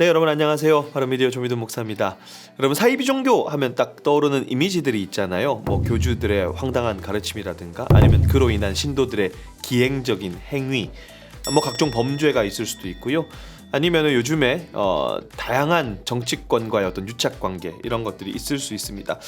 네 여러분 안녕하세요. 바른미디어 조미돈 목사입니다. 여러분 사이비 종교 하면 딱 떠오르는 이미지들이 있잖아요. 뭐 교주들의 황당한 가르침이라든가 아니면 그로 인한 신도들의 기행적인 행위 뭐 각종 범죄가 있을 수도 있고요 아니면은 요즘에 어, 다양한 정치권과의 어떤 유착 관계 이런 것들이 있을 수 있습니다.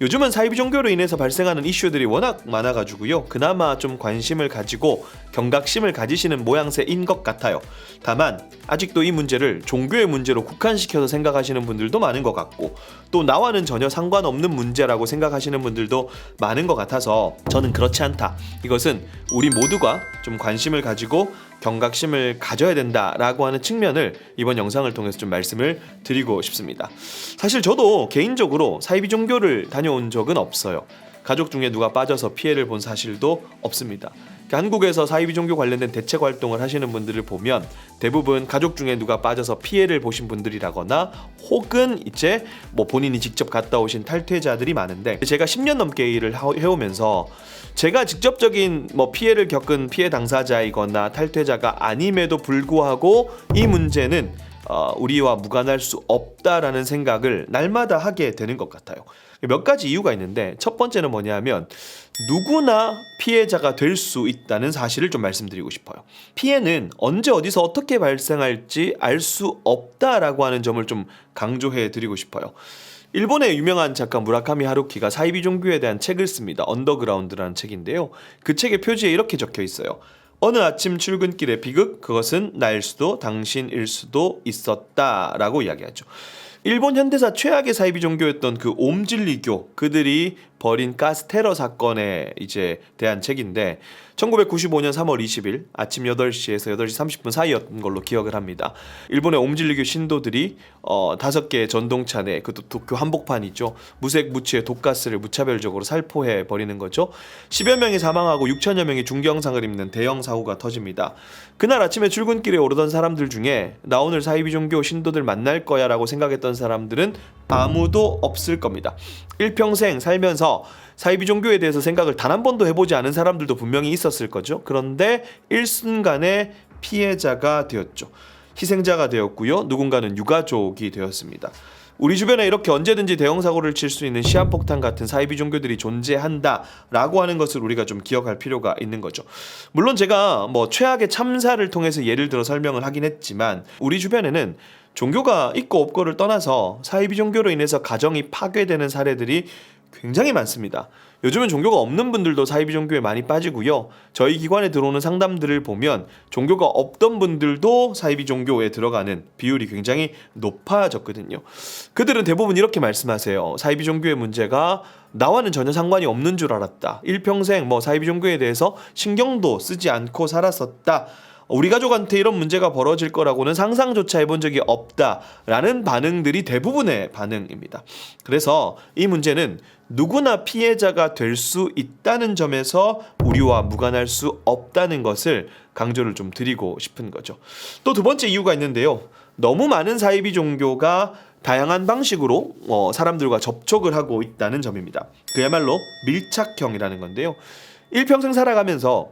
요즘은 사이비 종교로 인해서 발생하는 이슈들이 워낙 많아가지고요. 그나마 좀 관심을 가지고 경각심을 가지시는 모양새인 것 같아요. 다만 아직도 이 문제를 종교의 문제로 국한시켜서 생각하시는 분들도 많은 것 같고 또 나와는 전혀 상관없는 문제라고 생각하시는 분들도 많은 것 같아서 저는 그렇지 않다. 이것은 우리 모두가 좀 관심을 가지고 경각심을 가져야 된다라고 하는 측면을 이번 영상을 통해서 좀 말씀을 드리고 싶습니다. 사실 저도 개인적으로 사이비 종교를 다녀온 적은 없어요. 가족 중에 누가 빠져서 피해를 본 사실도 없습니다. 그러니까 한국에서 사이비 종교 관련된 대책 활동을 하시는 분들을 보면 대부분 가족 중에 누가 빠져서 피해를 보신 분들이라거나 혹은 이제 뭐 본인이 직접 갔다 오신 탈퇴자들이 많은데 제가 10년 넘게 일을 하- 해오면서 제가 직접적인 뭐 피해를 겪은 피해 당사자이거나 탈퇴자가 아님에도 불구하고 이 문제는 어, 우리와 무관할 수 없다라는 생각을 날마다 하게 되는 것 같아요. 몇 가지 이유가 있는데 첫 번째는 뭐냐면 누구나 피해자가 될 수 있다는 사실을 좀 말씀드리고 싶어요. 피해는 언제 어디서 어떻게 발생할지 알 수 없다라고 하는 점을 좀 강조해 드리고 싶어요. 일본의 유명한 작가 무라카미 하루키가 사이비 종교에 대한 책을 씁니다. 언더그라운드라는 책인데요. 그 책의 표지에 이렇게 적혀 있어요. 어느 아침 출근길의 비극 그것은 나일 수도 당신일 수도 있었다라고 이야기하죠. 일본 현대사 최악의 사이비 종교였던 그 옴진리교 그들이 벌인 가스 테러 사건에 이제 대한 책인데 1995년 3월 20일 아침 8시에서 8시 30분 사이였던 걸로 기억을 합니다. 일본의 옴진리교 신도들이 어 다섯 개의 전동차 내그 도쿄 한복판이죠. 무색 무취의 독가스를 무차별적으로 살포해 버리는 거죠. 10여 명이 사망하고 6천여 명이 중경상을 입는 대형 사고가 터집니다. 그날 아침에 출근길에 오르던 사람들 중에 나 오늘 사이비 종교 신도들 만날 거야라고 생각했던 사람들은 아무도 없을 겁니다. 일평생 살면서 사이비 종교에 대해서 생각을 단 한 번도 해보지 않은 사람들도 분명히 있었을 거죠. 그런데 일순간에 피해자가 되었죠. 희생자가 되었고요. 누군가는 유가족이 되었습니다. 우리 주변에 이렇게 언제든지 대형 사고를 칠 수 있는 시한폭탄 같은 사이비 종교들이 존재한다라고 하는 것을 우리가 좀 기억할 필요가 있는 거죠. 물론 제가 뭐 최악의 참사를 통해서 예를 들어 설명을 하긴 했지만 우리 주변에는 종교가 있고 없고를 떠나서 사이비 종교로 인해서 가정이 파괴되는 사례들이 굉장히 많습니다. 요즘은 종교가 없는 분들도 사이비 종교에 많이 빠지고요. 저희 기관에 들어오는 상담들을 보면 종교가 없던 분들도 사이비 종교에 들어가는 비율이 굉장히 높아졌거든요. 그들은 대부분 이렇게 말씀하세요. 사이비 종교의 문제가 나와는 전혀 상관이 없는 줄 알았다. 일평생 뭐 사이비 종교에 대해서 신경도 쓰지 않고 살았었다. 우리 가족한테 이런 문제가 벌어질 거라고는 상상조차 해본 적이 없다라는 반응들이 대부분의 반응입니다. 그래서 이 문제는 누구나 피해자가 될 수 있다는 점에서 우리와 무관할 수 없다는 것을 강조를 좀 드리고 싶은 거죠. 또 두 번째 이유가 있는데요. 너무 많은 사이비 종교가 다양한 방식으로 어, 사람들과 접촉을 하고 있다는 점입니다. 그야말로 밀착형이라는 건데요. 일평생 살아가면서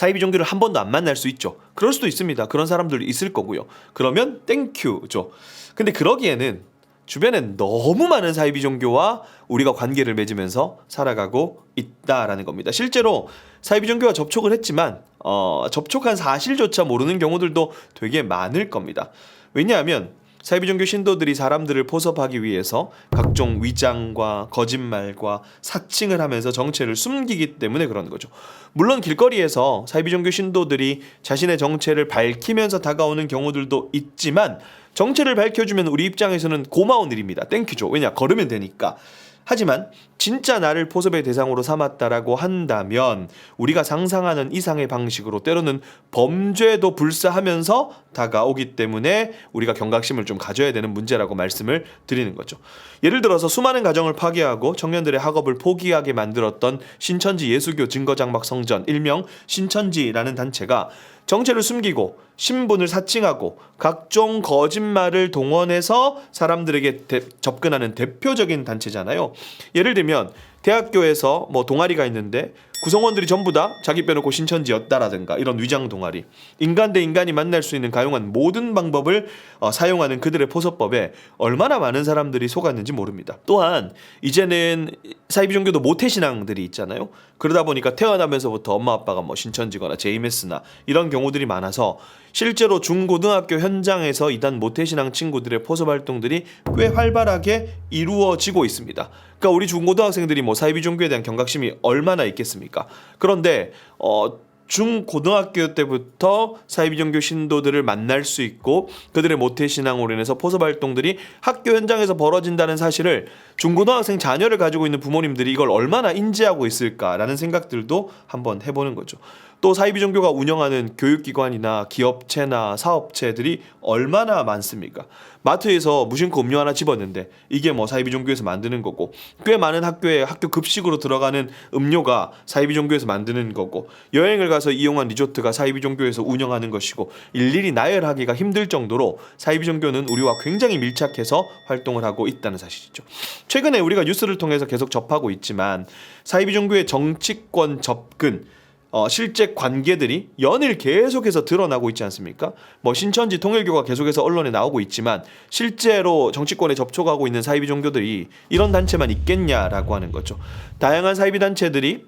사이비 종교를 한 번도 안 만날 수 있죠. 그럴 수도 있습니다. 그런 사람들도 있을 거고요. 그러면 땡큐죠. 근데 그러기에는 주변엔 너무 많은 사이비 종교와 우리가 관계를 맺으면서 살아가고 있다라는 겁니다. 실제로 사이비 종교와 접촉을 했지만 어, 접촉한 사실조차 모르는 경우들도 되게 많을 겁니다. 왜냐하면 사이비 종교 신도들이 사람들을 포섭하기 위해서 각종 위장과 거짓말과 사칭을 하면서 정체를 숨기기 때문에 그런 거죠. 물론 길거리에서 사이비 종교 신도들이 자신의 정체를 밝히면서 다가오는 경우들도 있지만 정체를 밝혀주면 우리 입장에서는 고마운 일입니다. 땡큐죠. 왜냐 걸으면 되니까. 하지만 진짜 나를 포섭의 대상으로 삼았다라고 한다면 우리가 상상하는 이상의 방식으로 때로는 범죄도 불사하면서 다가오기 때문에 우리가 경각심을 좀 가져야 되는 문제라고 말씀을 드리는 거죠. 예를 들어서 수많은 가정을 파괴하고 청년들의 학업을 포기하게 만들었던 신천지 예수교 증거장막 성전 일명 신천지라는 단체가 정체를 숨기고 신분을 사칭하고 각종 거짓말을 동원해서 사람들에게 대- 접근하는 대표적인 단체잖아요. 예를 들면 대학교에서 뭐 동아리가 있는데 구성원들이 전부 다 자기 빼놓고 신천지였다라든가 이런 위장 동아리 인간 대 인간이 만날 수 있는 가용한 모든 방법을 어, 사용하는 그들의 포섭법에 얼마나 많은 사람들이 속았는지 모릅니다. 또한 이제는 사이비 종교도 모태 신앙들이 있잖아요. 그러다 보니까 태어나면서부터 엄마 아빠가 뭐 신천지거나 제이메스나 이런 경우들이 많아서 실제로 중고등학교 현장에서 이단 모태 신앙 친구들의 포섭 활동들이 꽤 활발하게 이루어지고 있습니다. 그러니까 우리 중고등학생들이 뭐 사이비 종교에 대한 경각심이 얼마나 있겠습니까? 그런데 어 중 고등학교 때부터 사이비 종교 신도들을 만날 수 있고 그들의 모태 신앙으로 인해서 포섭 활동들이 학교 현장에서 벌어진다는 사실을 중고등학생 자녀를 가지고 있는 부모님들이 이걸 얼마나 인지하고 있을까라는 생각들도 한번 해보는 거죠. 또 사이비 종교가 운영하는 교육기관이나 기업체나 사업체들이 얼마나 많습니까? 마트에서 무심코 음료 하나 집었는데 이게 뭐 사이비 종교에서 만드는 거고 꽤 많은 학교에 학교 급식으로 들어가는 음료가 사이비 종교에서 만드는 거고 여행을 가서 이용한 리조트가 사이비 종교에서 운영하는 것이고 일일이 나열하기가 힘들 정도로 사이비 종교는 우리와 굉장히 밀착해서 활동을 하고 있다는 사실이죠. 최근에 우리가 뉴스를 통해서 계속 접하고 있지만 사이비 종교의 정치권 접근 어, 실제 관계들이 연일 계속해서 드러나고 있지 않습니까? 뭐 신천지 통일교가 계속해서 언론에 나오고 있지만 실제로 정치권에 접촉하고 있는 사이비 종교들이 이런 단체만 있겠냐라고 하는 거죠. 다양한 사이비 단체들이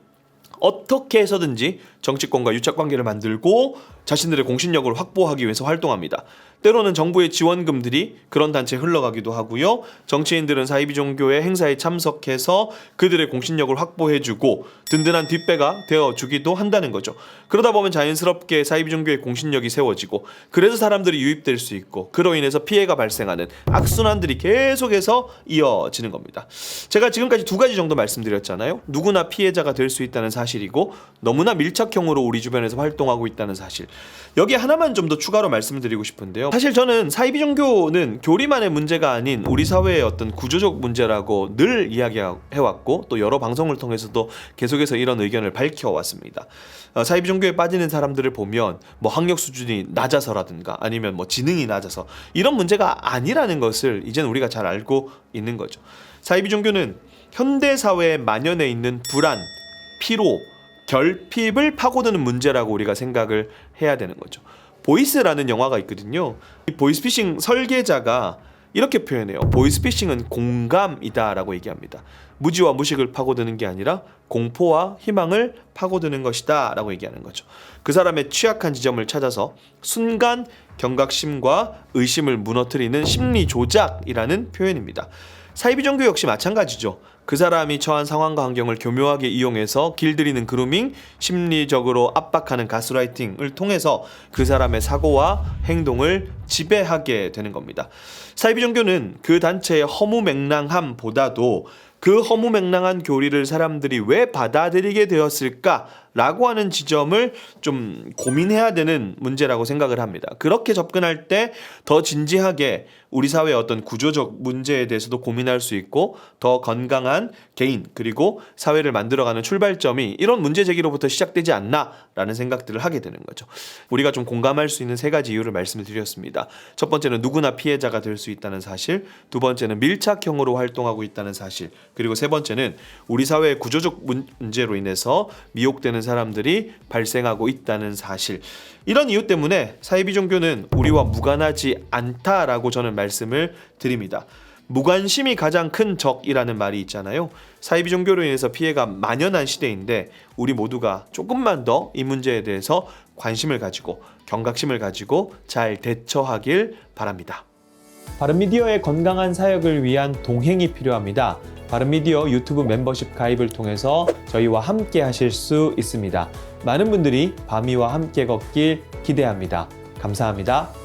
어떻게 해서든지 정치권과 유착 관계를 만들고 자신들의 공신력을 확보하기 위해서 활동합니다. 때로는 정부의 지원금들이 그런 단체에 흘러가기도 하고요. 정치인들은 사이비 종교의 행사에 참석해서 그들의 공신력을 확보해주고 든든한 뒷배가 되어주기도 한다는 거죠. 그러다 보면 자연스럽게 사이비 종교의 공신력이 세워지고 그래서 사람들이 유입될 수 있고 그로 인해서 피해가 발생하는 악순환들이 계속해서 이어지는 겁니다. 제가 지금까지 두 가지 정도 말씀드렸잖아요. 누구나 피해자가 될 수 있다는 사실이고 너무나 밀착형으로 우리 주변에서 활동하고 있다는 사실. 여기 하나만 좀 더 추가로 말씀드리고 싶은데요. 사실 저는 사이비 종교는 교리만의 문제가 아닌 우리 사회의 어떤 구조적 문제라고 늘 이야기해왔고 또 여러 방송을 통해서도 계속해서 이런 의견을 밝혀왔습니다. 어, 사이비 종교에 빠지는 사람들을 보면 뭐 학력 수준이 낮아서라든가 아니면 뭐 지능이 낮아서 이런 문제가 아니라는 것을 이제는 우리가 잘 알고 있는 거죠. 사이비 종교는 현대 사회에 만연해 있는 불안, 피로, 결핍을 파고드는 문제라고 우리가 생각을 해야 되는 거죠. 보이스라는 영화가 있거든요. 이 보이스피싱 설계자가 이렇게 표현해요. 보이스피싱은 공감이다라고 얘기합니다. 무지와 무식을 파고드는 게 아니라 공포와 희망을 파고드는 것이다라고 얘기하는 거죠. 그 사람의 취약한 지점을 찾아서 순간 경각심과 의심을 무너뜨리는 심리 조작이라는 표현입니다. 사이비 종교 역시 마찬가지죠. 그 사람이 처한 상황과 환경을 교묘하게 이용해서 길들이는 그루밍, 심리적으로 압박하는 가스라이팅을 통해서 그 사람의 사고와 행동을 지배하게 되는 겁니다. 사이비 종교는 그 단체의 허무맹랑함보다도 그 허무맹랑한 교리를 사람들이 왜 받아들이게 되었을까 라고 하는 지점을 좀 고민해야 되는 문제라고 생각을 합니다. 그렇게 접근할 때 더 진지하게 우리 사회의 어떤 구조적 문제에 대해서도 고민할 수 있고 더 건강한 개인 그리고 사회를 만들어가는 출발점이 이런 문제 제기로부터 시작되지 않나라는 생각들을 하게 되는 거죠. 우리가 좀 공감할 수 있는 세 가지 이유를 말씀을 드렸습니다. 첫 번째는 누구나 피해자가 될 수 있다는 사실, 두 번째는 밀착형으로 활동하고 있다는 사실, 그리고 세 번째는 우리 사회의 구조적 문제로 인해서 미혹되는 사람들이 발생하고 있다는 사실. 이런 이유 때문에 사이비 종교는 우리와 무관하지 않다라고 저는 말씀을 드립니다. 무관심이 가장 큰 적이라는 말이 있잖아요. 사이비 종교로 인해서 피해가 만연한 시대인데 우리 모두가 조금만 더 이 문제에 대해서 관심을 가지고 경각심을 가지고 잘 대처하길 바랍니다. 바른미디어의 건강한 사역을 위한 동행이 필요합니다. 바른미디어 유튜브 멤버십 가입을 통해서 저희와 함께 하실 수 있습니다. 많은 분들이 밤이와 함께 걷길 기대합니다. 감사합니다.